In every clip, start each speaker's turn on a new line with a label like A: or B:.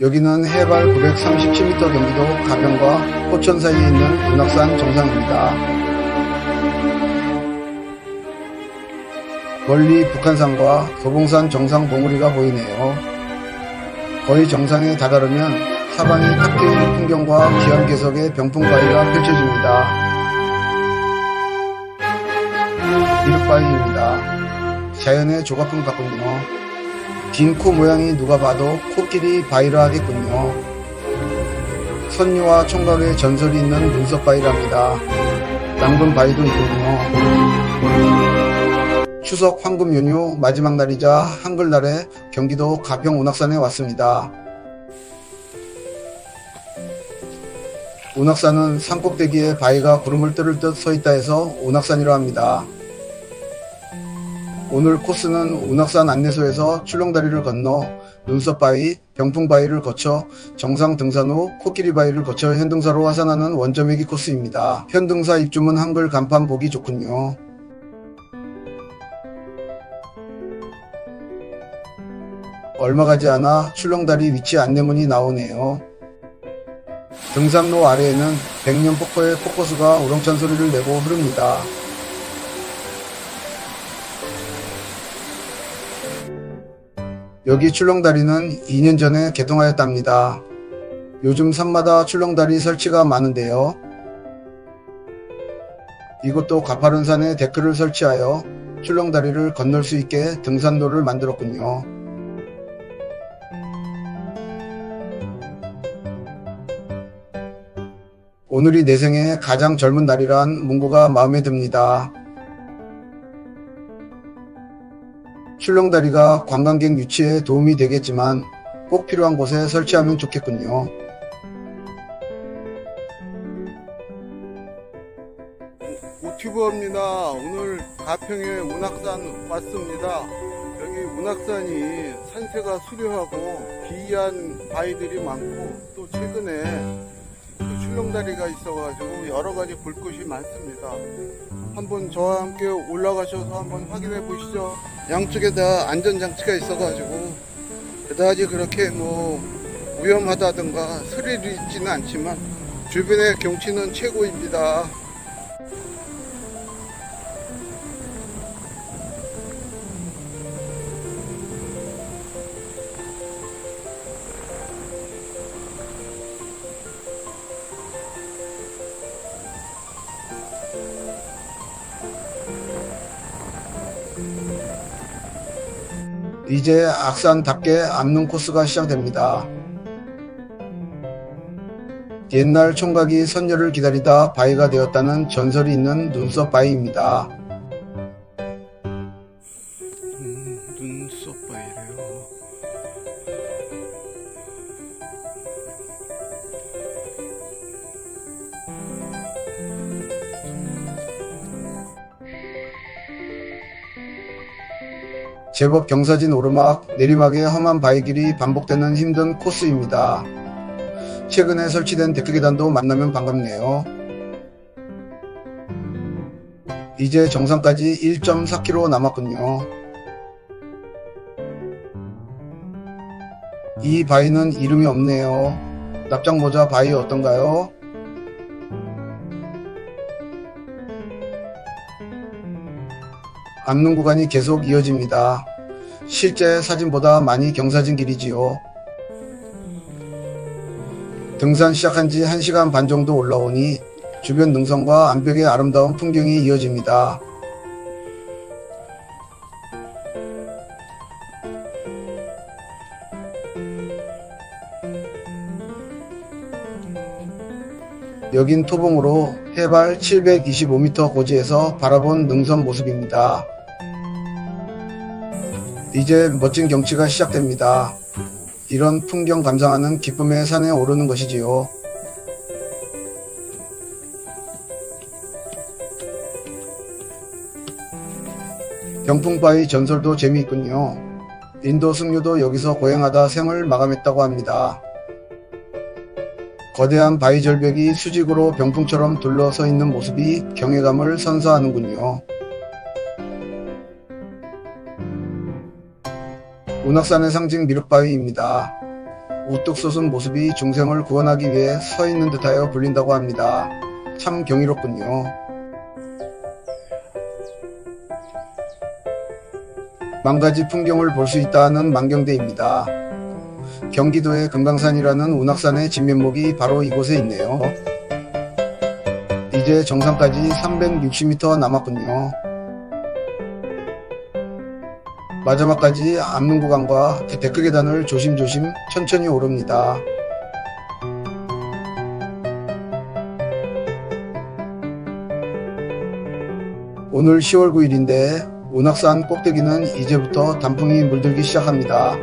A: 여기는 해발 937m 경기도 가평과 포천 사이에 있는 운악산 정상입니다. 멀리 북한산과 도봉산 정상 봉우리가 보이네요. 거의 정상에 다다르면 사방이 탁 트인 풍경과 기암 개석의 병풍바위가 펼쳐집니다. 미륵바위입니다. 자연의 조각품 같군요. 긴 코 모양이 누가 봐도 코끼리 바위라 하겠군요. 선녀와 총각의 전설이 있는 눈썹 바위랍니다. 남근 바위도 있군요. 추석 황금 연휴 마지막 날이자 한글날에 경기도 가평 운악산에 왔습니다. 운악산은 산꼭대기에 바위가 구름을 뚫을 듯 서 있다 해서 운악산이라 합니다. 오늘 코스는 운악산 안내소에서 출렁다리를 건너 눈썹바위, 병풍바위를 거쳐 정상 등산 후 코끼리바위를 거쳐 현등사로 하산하는 원점회기 코스입니다. 현등사 입주문 한글 간판 보기 좋군요. 얼마 가지 않아 출렁다리 위치 안내문이 나오네요. 등산로 아래에는 백년 폭포의 폭포수가 우렁찬 소리를 내고 흐릅니다. 여기 출렁다리는 2년 전에 개통하였답니다. 요즘 산마다 출렁다리 설치가 많은데요. 이곳도 가파른 산에 데크를 설치하여 출렁다리를 건널 수 있게 등산로를 만들었군요. 오늘이 내 생애 가장 젊은 날이란 문구가 마음에 듭니다. 출렁다리가 관광객 유치에 도움이 되겠지만 꼭 필요한 곳에 설치하면 좋겠군요.
B: 오튜버입니다. 오늘 가평에 운악산 왔습니다. 여기 운악산이 산세가 수려하고 기이한 바위들이 많고 또 최근에 또 출렁다리가 있어가지고 여러 가지 볼 것이 많습니다. 한번 저와 함께 올라가셔서 한번 확인해 보시죠. 양쪽에 다 안전장치가 있어가지고 그다지 그렇게 뭐 위험하다든가 스릴이 있지는 않지만 주변의 경치는 최고입니다.
A: 이제 악산답게 암릉 코스가 시작됩니다. 옛날 총각이 선녀를 기다리다 바위가 되었다는 전설이 있는 눈썹 바위입니다. 제법 경사진 오르막, 내리막의 험한 바위 길이 반복되는 힘든 코스입니다. 최근에 설치된 데크 계단도 만나면 반갑네요. 이제 정상까지 1.4km 남았군요. 이 바위는 이름이 없네요. 납작모자 바위 어떤가요? 암릉 구간이 계속 이어집니다. 실제 사진보다 많이 경사진 길이지요. 등산 시작한 지 1시간 반 정도 올라오니 주변 능선과 암벽의 아름다운 풍경이 이어집니다. 여긴 토봉으로 해발 725m 고지에서 바라본 능선 모습입니다. 이제 멋진 경치가 시작됩니다. 이런 풍경 감상하는 기쁨의 산에 오르는 것이지요. 병풍바위 전설도 재미있군요. 인도 승려도 여기서 고행하다 생을 마감했다고 합니다. 거대한 바위 절벽이 수직으로 병풍처럼 둘러서 있는 모습이 경외감을 선사하는군요. 운악산의 상징 미륵바위입니다. 우뚝 솟은 모습이 중생을 구원하기 위해 서 있는 듯하여 불린다고 합니다. 참 경이롭군요. 만 가지 풍경을 볼 수 있다는 만경대입니다. 경기도의 금강산이라는 운악산의 진면목이 바로 이곳에 있네요. 이제 정상까지 360m 남았군요. 마지막까지 암릉 구간과 데크 계단을 조심조심 천천히 오릅니다. 오늘 10월 9일인데 운악산 꼭대기는 이제부터 단풍이 물들기 시작합니다.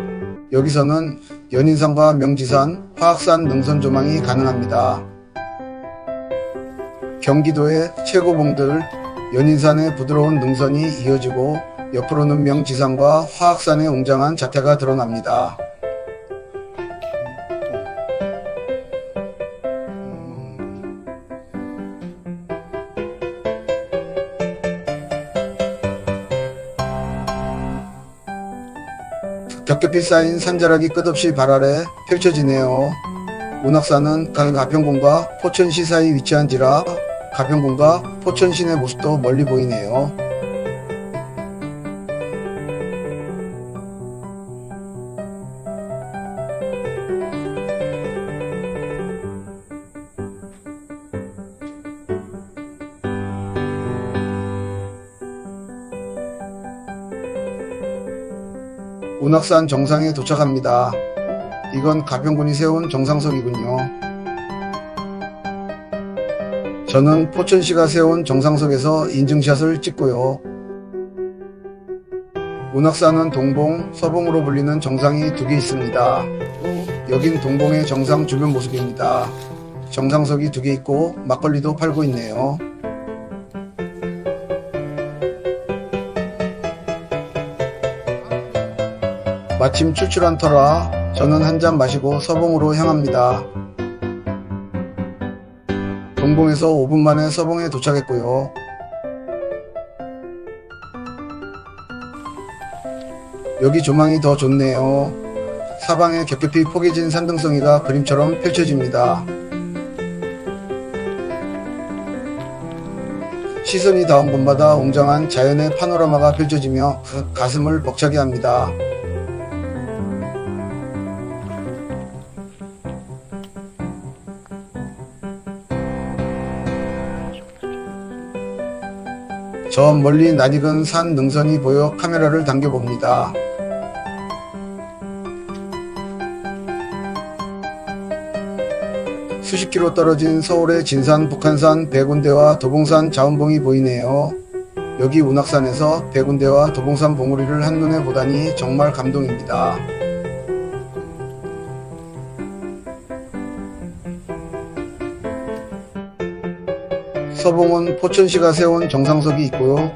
A: 여기서는 연인산과 명지산, 화학산 능선 조망이 가능합니다. 경기도의 최고봉들 연인산의 부드러운 능선이 이어지고 옆으로는 명지산과 화학산의 웅장한 자태가 드러납니다. 겹겹이 쌓인 산자락이 끝없이 발 아래 펼쳐지네요. 운악산은 가- 가평군과 포천시 사이 위치한지라 가평군과 포천시내 모습도 멀리 보이네요. 운악산 정상에 도착합니다. 이건 가평군이 세운 정상석이군요. 저는 포천시가 세운 정상석에서 인증샷을 찍고요. 운악산은 동봉, 서봉으로 불리는 정상이 두 개 있습니다. 여긴 동봉의 정상 주변 모습입니다. 정상석이 두 개 있고 막걸리도 팔고 있네요. 마침 출출한 터라 저는 한 잔 마시고 서봉으로 향합니다. 동봉에서 5분 만에 서봉에 도착했고요. 여기 조망이 더 좋네요. 사방에 겹겹이 포개진 산등성이가 그림처럼 펼쳐집니다. 시선이 닿은 곳마다 웅장한 자연의 파노라마가 펼쳐지며 가슴을 벅차게 합니다. 저 멀리 낯익은 산 능선이 보여 카메라를 당겨봅니다. 수십 킬로 떨어진 서울의 진산, 북한산, 백운대와 도봉산 자원봉이 보이네요. 여기 운악산에서 백운대와 도봉산 봉우리를 한눈에 보다니 정말 감동입니다. 서봉은 포천시가 세운 정상석이 있고요.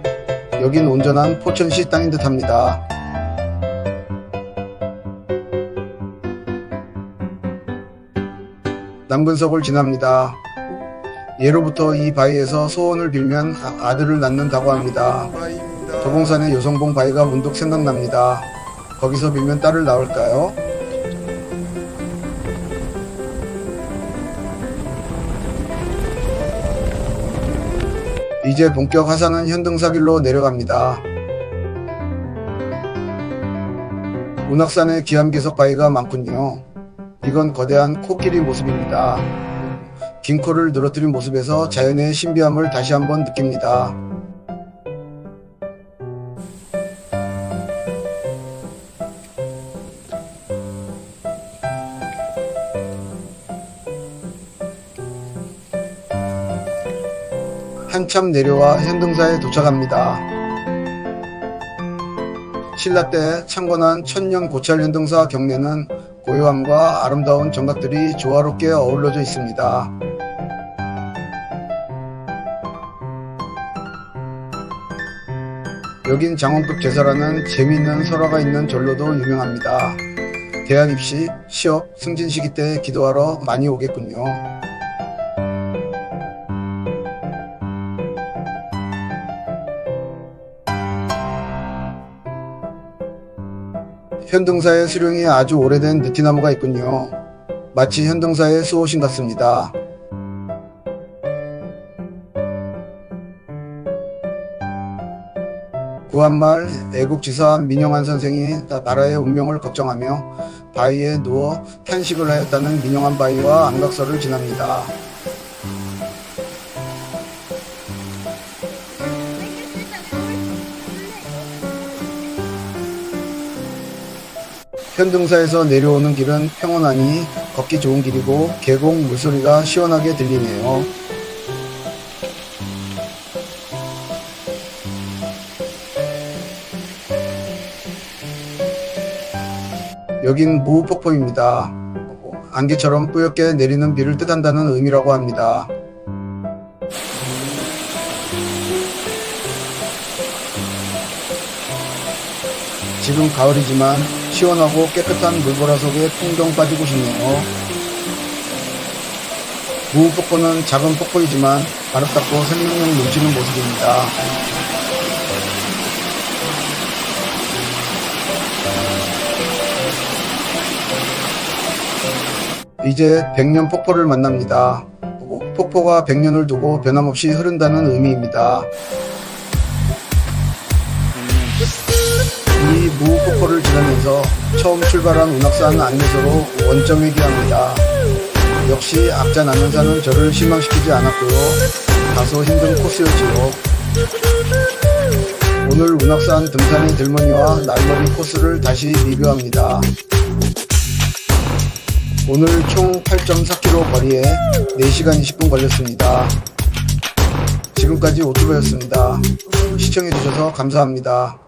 A: 여긴 온전한 포천시 땅인 듯 합니다. 남근석을 지납니다. 예로부터 이 바위에서 소원을 빌면 아- 아들을 낳는다고
B: 합니다.
A: 도봉산의 요성봉 바위가 문득 생각납니다. 거기서 빌면 딸을 낳을까요? 이제 본격 화산은 현등사길로 내려갑니다. 운악산에 기암기석 바위가 많군요. 이건 거대한 코끼리 모습입니다. 긴 코를 늘어뜨린 모습에서 자연의 신비함을 다시 한번 느낍니다. 한참 내려와 현등사에 도착합니다. 신라 때 창건한 천년 고찰 현등사 경내는 고요함과 아름다운 정각들이 조화롭게 어우러져 있습니다. 여긴 장원급 제사라는 재미있는 설화가 있는 절로도 유명합니다. 대학 입시, 시업, 승진 시기 때 기도하러 많이 오겠군요. 현등사의 수령이 아주 오래된 느티나무가 있군요. 마치 현등사의 수호신 같습니다. 구한말 애국지사 민영환 선생이 나- 나라의 운명을 걱정하며 바위에 누워 탄식을 하였다는 민영환 바위와 안각서를 지납니다. 현등사에서 내려오는 길은 평온하니 걷기 좋은 길이고 계곡 물소리가 시원하게 들리네요. 여긴 무폭포입니다. 안개처럼 뿌옇게 내리는 비를 뜻한다는 의미라고 합니다. 지금 가을이지만 시원하고 깨끗한 물보라 속에 풍덩 빠지고 싶네요. 무폭포는 작은 폭포이지만 아름답고 생명력 넘치는 모습입니다. 이제 백년 폭포를 만납니다. 폭포가 백년을 두고 변함없이 흐른다는 의미입니다. 이 무폭포를 지나면서 처음 출발한 운악산 안내소로 원점에 기합니다. 역시 악자 남연사는 저를 실망시키지 않았고요. 다소 힘든 코스였지요. 오늘 운악산 등산의 들머니와 날머리 코스를 다시 리뷰합니다. 오늘 총 8.4km 거리에 4시간 20분 걸렸습니다. 지금까지 오토바였습니다. 시청해주셔서 감사합니다.